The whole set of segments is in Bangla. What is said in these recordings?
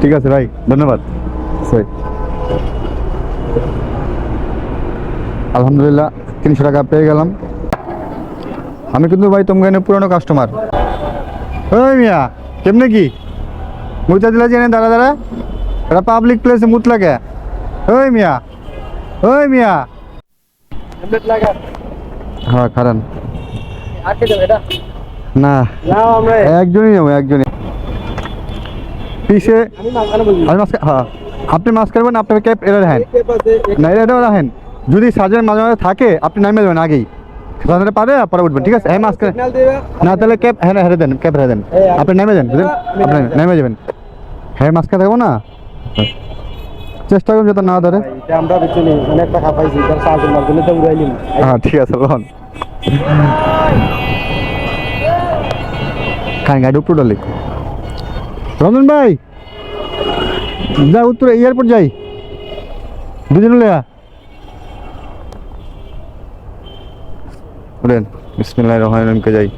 ঠিক আছে ভাই ধন্যবাদ। সই। আলহামদুলিল্লাহ তিনশো টাকা পেয়ে গেলাম। আমি কিন্তু ভাই তোমার পুরনো কাস্টমার ওই মিয়া কেমনে কি? মুচা দিলা জেনে দাঁড়া দাঁড়া। এটা পাবলিক প্লেসে মুত লাগে। ওই মিয়া ওই মিয়া। হ্যাঁ খারান না একজনই নেব একজনই। পিছে আমি মাছ হ্যাঁ। আপনি মাছ কাটবেন আপনার ক্যাপ এটা রাখেন। না এটা রাখেন। যদি সার্জেন মাঝে মাঝে থাকে আপনি নামে দেবেন আগেই। সার্জেন্ট পারে পরে উঠবেন ঠিক আছে? হ্যাঁ মাছ কাট- না তাহলে ক্যাপ হ্যাঁ হেরে দেন ক্যাপ হেরে দেন। আপনি নেমে যান বুঝলেন? আপনি নেমে যাবেন হ্যাঁ মাছ কাটাবো না? চেষ্টা করুন যাতে না ধরে। আমরা বিচুনি অনেক টাকা পাইছি তার সাহায্য মাধ্যমে তো উড়াইলিম। হ্যাঁ ঠিক আছে লোন খান গাড়ি উপর ডালি রঞ্জন ভাই! যা উত্তরে এয়ারপোর্ট যাই। দুজন লেয়া বিসমিল্লাহ রহমান রহিমকে যাই।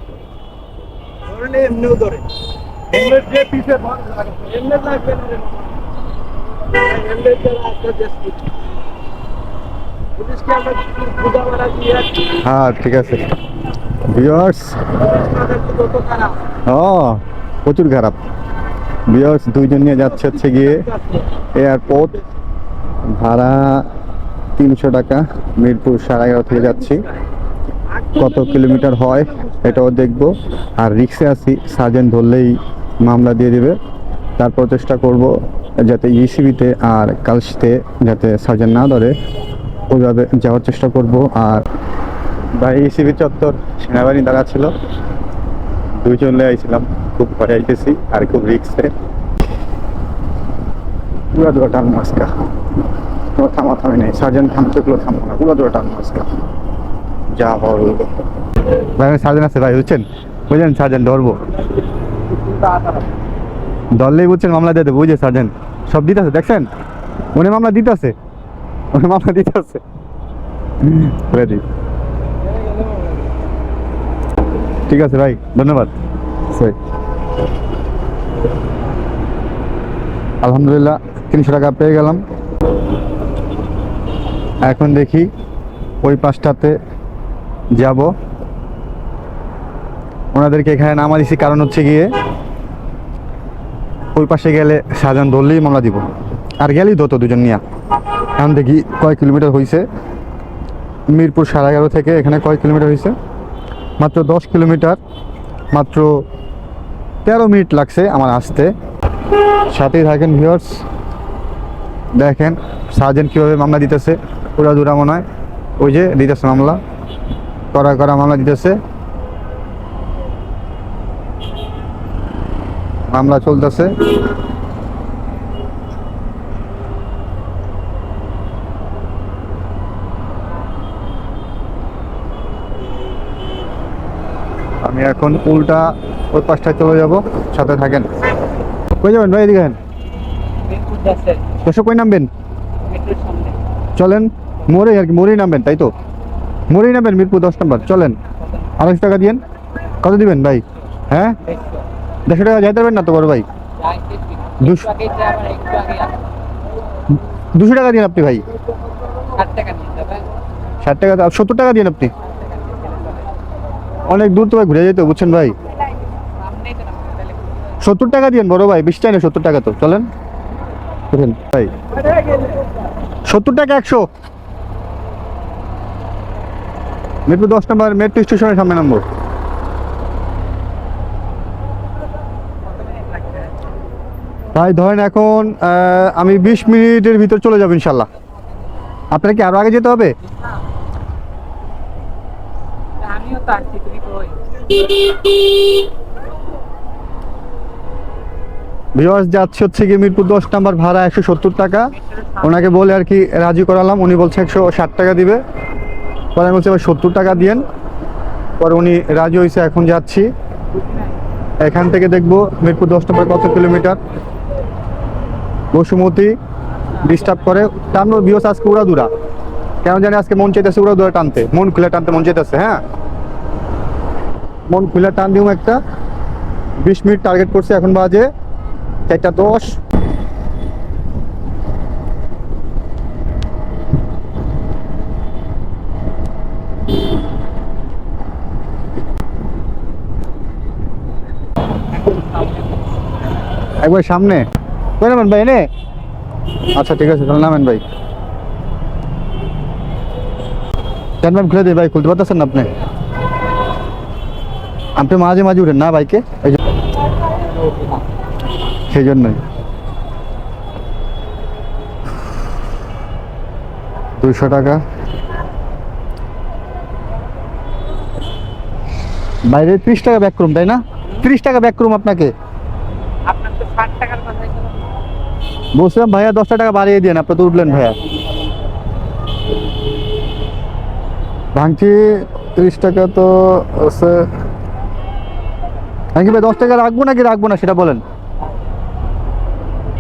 হ্যাঁ ঠিক আছে। ভিওর্স ও প্রচুর খারাপ। ভিওর্স দুইজন নিয়ে যাচ্ছে হচ্ছে গিয়ে এয়ারপোর্ট ভাড়া তিনশো টাকা, মিরপুর সাড়ে এগারো থেকে যাচ্ছি। কত কিলোমিটার হয় এটাও দেখব। আর রিক্সে আসি সার্জেন্ট ধরলেই মামলা দিয়ে দেবে। তারপর চেষ্টা করব যাতে ইসিবিতে আর কালসিতে যাতে সার্জেন্ট না ধরে, ওইভাবে যাওয়ার চেষ্টা করব। আর ভাই ইসিবি চত্বর সেনাবাহিনী দ্বারা ছিল দুইজন লে আইছিলাম। খুব ভয় আইতেছি, আর খুব রিক্সে। পুরা টান মাস্কা থামা নেই না, পুরো টান মাস্কা যা হল। ভাই আছে, ভাই, বুঝছেন? বুঝলেন ধরবো। বুঝছেন, মামলা দিয়ে বুঝে সব দিতেছে, দেখছেন? উনি মামলা দিতেছে। উনি মামলা দিতেছে। রেডি ঠিক আছে, ভাই, ধন্যবাদ। আলহামদুলিল্লাহ, তিনশো টাকা পেয়ে গেলাম। এখন দেখি ওই পাশটাতে যাব। ওনাদেরকে এখানে নামা দিছি, কারণ হচ্ছে গিয়ে ওই পাশে গেলে সাজান ধরলেই মামলা দিব। আর গেলেই ধরতো দুজন নিয়ে। এখন দেখি কয় কিলোমিটার হয়েছে মিরপুর সাড়ে এগারো থেকে এখানে কয় কিলোমিটার হয়েছে মাত্র দশ কিলোমিটার, মাত্র তেরো মিনিট লাগছে আমার আসতে। সাথেই থাকেন ভিওর্স দেখেন, সার্জেন্ট কীভাবে মামলা দিতেছে পুরা দুরা মনে হয়। ওই যে দিতেছে মামলা করা করা মামলা দিতেছে। মামলা চলতেছে। আমি এখন উল্টা ওই পাশটায় চলে যাব সাথে থাকেন। কই যাবেন ভাই এদিকে কই নামবেন? চলেন মোড়ে আর কি মোড়েই নামবেন তাই তো? মোড়েই নামবেন মিরপুর দশ নম্বর চলেন। আড়াইশো টাকা দিয়েন। কত দিবেন ভাই? হ্যাঁ? দেড়শো টাকা যাইতে পারবেন না তো বড় ভাই? দুশো টাকা দিন আপনি ভাই। ষাট টাকা দাও, সত্তর টাকা দিন আপনি। অনেক দূর তো ভাই ঘুরে যেতে বুঝছেন ভাই? সত্তর টাকা দিন বড় ভাই বিশ না সত্তর টাকা তো চলেন। ভাই সত্তর টাকা একশো। মেট্রো দশ নম্বর মেট্রো স্টেশনের সামনে নম্বর ভাই ধরেন এখন আমি বিশ মিনিটের ভিতর চলে যাব ইনশাল্লাহ। আপনার কি আরও আগে যেতে হবে? আমিও তো আসছি তুমি ভিওয়ার্স যাচ্ছে হচ্ছে গিয়ে মিরপুর দশ নাম্বার ভাড়া একশো সত্তর টাকা। ওনাকে বলে আর কি রাজি করালাম। উনি বলছে একশো ষাট টাকা দিবে। পরে আমি বলছি সত্তর টাকা দিয়েন। পরে উনি রাজি হয়েছে এখন যাচ্ছি। এখান থেকে দেখব মিরপুর দশ নম্বর কত কিলোমিটার। বসুমতি ডিস্টার্ব করে। টানবো ভিওস আজকে উড়া দুরা কেন জানি আজকে মন চাইতেছে উড়া দুরা টানতে। মন খুলে টানতে মন চাইতেছে হ্যাঁ? মন খুলে টান দিম একটা। বিশ মিনিট টার্গেট করছে, এখন বাজে চারটা দশ। একবার সামনে। কই নামেন ভাই, এনে? আচ্ছা ঠিক আছে, তাহলে নামেন ভাই। খুলে দিই ভাই, খুলতে পারতেছেন আপনি? আপনি মাঝে মাঝে উঠেন না বাইকে? সেই জন্যই। দুইশো টাকা। বাইরে ত্রিশ টাকা ব্যাক করুন তাই না? ত্রিশ টাকা ব্যাক করুন আপনাকে। বলছিলাম, ভাইয়া, দশটা টাকা বাড়িয়ে দিন আপনি তো উঠলেন, ভাইয়া। ভাঙছি ত্রিশ টাকা তো আছে। ভাঙছি ভাই দশ টাকা রাখব নাকি রাখব না সেটা বলেন?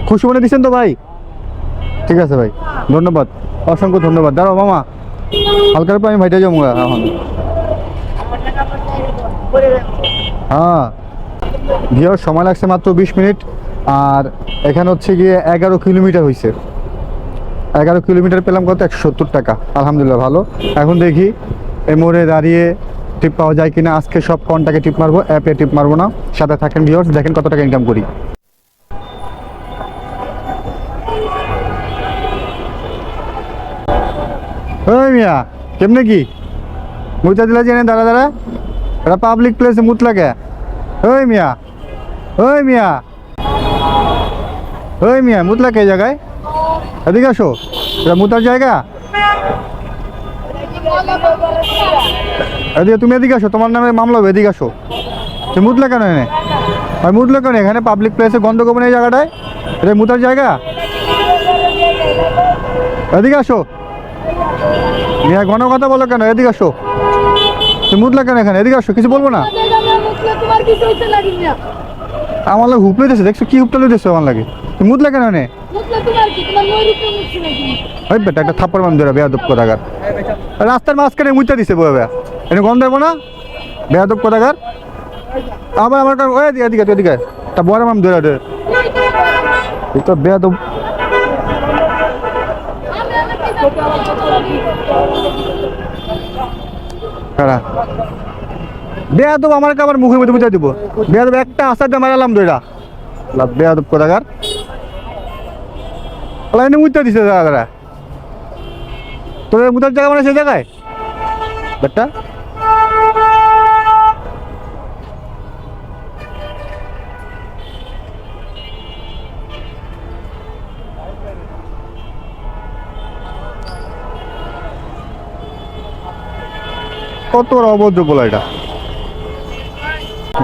খুশি মনে দিচ্ছেন তো ভাই? ঠিক আছে ভাই, ধন্যবাদ, অসংখ্য ধন্যবাদ। দাঁড়াও মামা, হালকার পর আমি ভাইটা যাব এখন। হ্যাঁ গিয়ে সময় লাগছে মাত্র বিশ মিনিট, আর এখানে হচ্ছে গিয়ে এগারো কিলোমিটার হয়েছে এগারো কিলোমিটার পেলাম কত? একশো সত্তর টাকা। আলহামদুলিল্লাহ, ভালো। এখন দেখি এ মোড়ে দাঁড়িয়ে টিপ পাওয়া যায় কিনা, আজকে সব কনটাকে টিপ মারবো, অ্যাপে টিপ মারবো না। সাথে থাকেন ভিওর্স দেখেন কত টাকা ইনকাম করি। ওই মিয়া, কেমনে কি? মুইতা দিলা জেনে দাঁড়া দাঁড়া। এটা পাবলিক প্লেসে মুত লাগে। ওই মিয়া ওই মিয়া। ওই মিয়া মুতলা কে জায়গায়। এদিকে আসো এটা মুতার জায়গা। এদিকে তুমি এদিকে আসো, তোমার নামে মামলা হবে, এদিকে আসো। তুমি মুতলা কেন এনে? আর মুতলা কেন এখানে পাবলিক প্লেসে গন্ধগোপন এই জায়গাটায়? এটা মুতার জায়গা? এদিকে আসো। মিয়া, ঘন কথা বলো কেন? এদিকে আসো। তুমি মুতলা কেন এখানে? এদিকে আসো, কিছু বলব না? আমার লাগে হুপ লইতেছে, দেখছ কি হুপটা লইতেছে আমার লাগে? তুমি মুতলা কেন এনে? ওই বেটা, একটা থাপ্পড় মাম ধরে বেয়াদব কোথাকার। রাস্তার মাঝখানে মুইতা দিছে বয়ে বেয়া এনে গন্ধ দেবো না? বেয়াদব কোথাকার? আবার আমার কাছে ওই এদিকে এদিকে এদিকে তা বড় মাম ধরে দে এই তো বেয়াদব। কারা? বেয়াদব আমার আবার মুখের মধ্যে মুইতা দিব। বেয়াদব একটা আসার দিয়ে মারালাম লাভ বেয়াদব কোথাকার? ওলা এনে মুইতা দিছে দাদা। তোর মুতার জায়গা মানে সেই জায়গায়? বেটা? কত অভদ্র বলা এটা?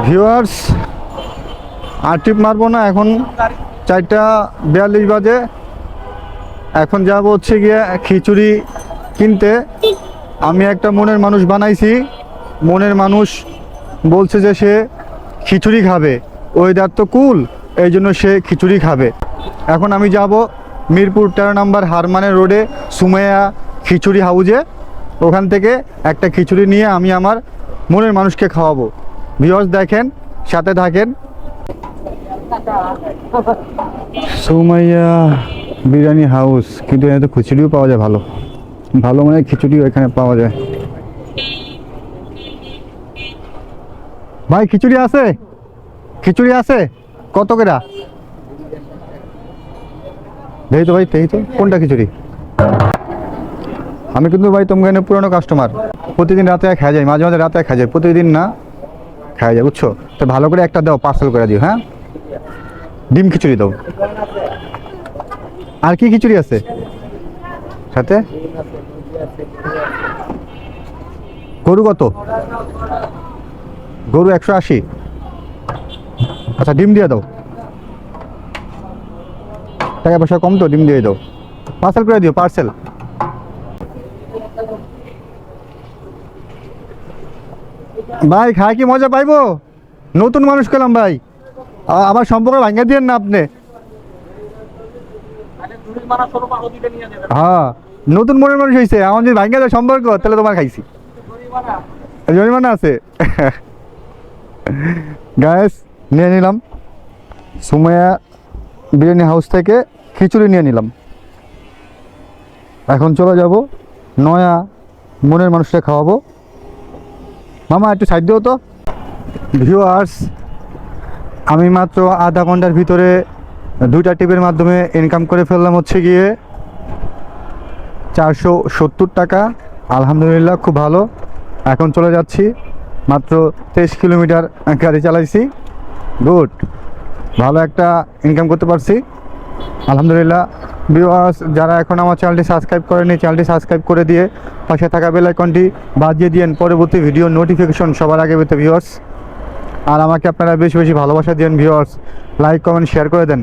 ভিউয়ার্স আর টিপ মারবো না, এখন চারটা বিয়াল্লিশ বাজে। এখন যাব হচ্ছে গিয়ে খিচুড়ি কিনতে। আমি একটা মনের মানুষ বানাইছি। মনের মানুষ বলছে যে সে খিচুড়ি খাবে। ওয়েদার তো কুল, এই জন্য সে খিচুড়ি খাবে। এখন আমি যাব মিরপুর তেরো নম্বর হারমানের রোডে সুমাইয়া খিচুড়ি হাউজে। ওখান থেকে একটা খিচুড়ি নিয়ে আমি আমার মনের মানুষকে খাওয়াবো। ভিওর্স দেখেন সাথে থাকেন। সুমাইয়া বিরিয়ানি হাউস। কিন্তু এখানে তো খিচুড়িও পাওয়া যায় ভালো। ভালো মানে খিচুড়িও এখানে পাওয়া যায়। ভাই খিচুড়ি আছে? খিচুড়ি আছে? কত কেরা? দেখি তো ভাই দেখি তো। কোনটা খিচুড়ি? আমি কিন্তু ভাই এখানে পুরনো কাস্টমার প্রতিদিন রাতে খাওয়া যাই মাঝে মাঝে রাতে খাওয়া যায় প্রতিদিন না খাওয়া যায়, বুঝছ? তো ভালো করে একটা দাও পার্সেল করে দিও হ্যাঁ? ডিম খিচুড়ি দাও। আর কি খিচুড়ি আছে? সাথে? গরু কত? গরু একশো আশি। আচ্ছা ডিম দিয়ে দাও। টাকা পয়সা কম তো, ডিম দিয়ে দাও। পার্সেল করে দিও পার্সেল ভাই খায় কি মজা পাইবো? নতুন মানুষ পেলাম ভাই। আমার সম্পর্ক ভাঙ্গা দিয়েন না আপনি। হ্যাঁ নতুন মনের মানুষ হয়েছে আমার যদি ভাঙ্গা দেয় সম্পর্ক, তাহলে তোমার খাইছি। জরিমানা আছে। গ্যাস নিয়ে নিলাম। সুমাইয়া বিরিয়ানি হাউস থেকে খিচুড়ি নিয়ে নিলাম। এখন চলে যাব নয়া মনের মানুষটা খাওয়াবো। মামা, একটু সাইড দিও তো। ভিউয়ার্স আমি মাত্র আধা ঘণ্টার ভিতরে দুইটা টিপের মাধ্যমে ইনকাম করে ফেললাম হচ্ছে গিয়ে চারশো সত্তর টাকা। আলহামদুলিল্লাহ, খুব ভালো। এখন চলে যাচ্ছি, মাত্র তেইশ কিলোমিটার গাড়ি চালাইছি। গুড ভালো একটা ইনকাম করতে পারছি। আলহামদুলিল্লাহ ভিউয়ার্স যারা এখন আমার চ্যানেলটি সাবস্ক্রাইব করেনি চ্যানেলটি সাবস্ক্রাইব করে দিয়ে পাশে থাকা বেল আইকনটি বাজিয়ে দিয়েন। পরবর্তী ভিডিও নোটিফিকেশন সবার আগে পেতে ভিউয়ার্স আর আমাকে আপনারা বেশি বেশি ভালোবাসা দিন ভিউয়ার্স লাইক কমেন্ট শেয়ার করে দেন।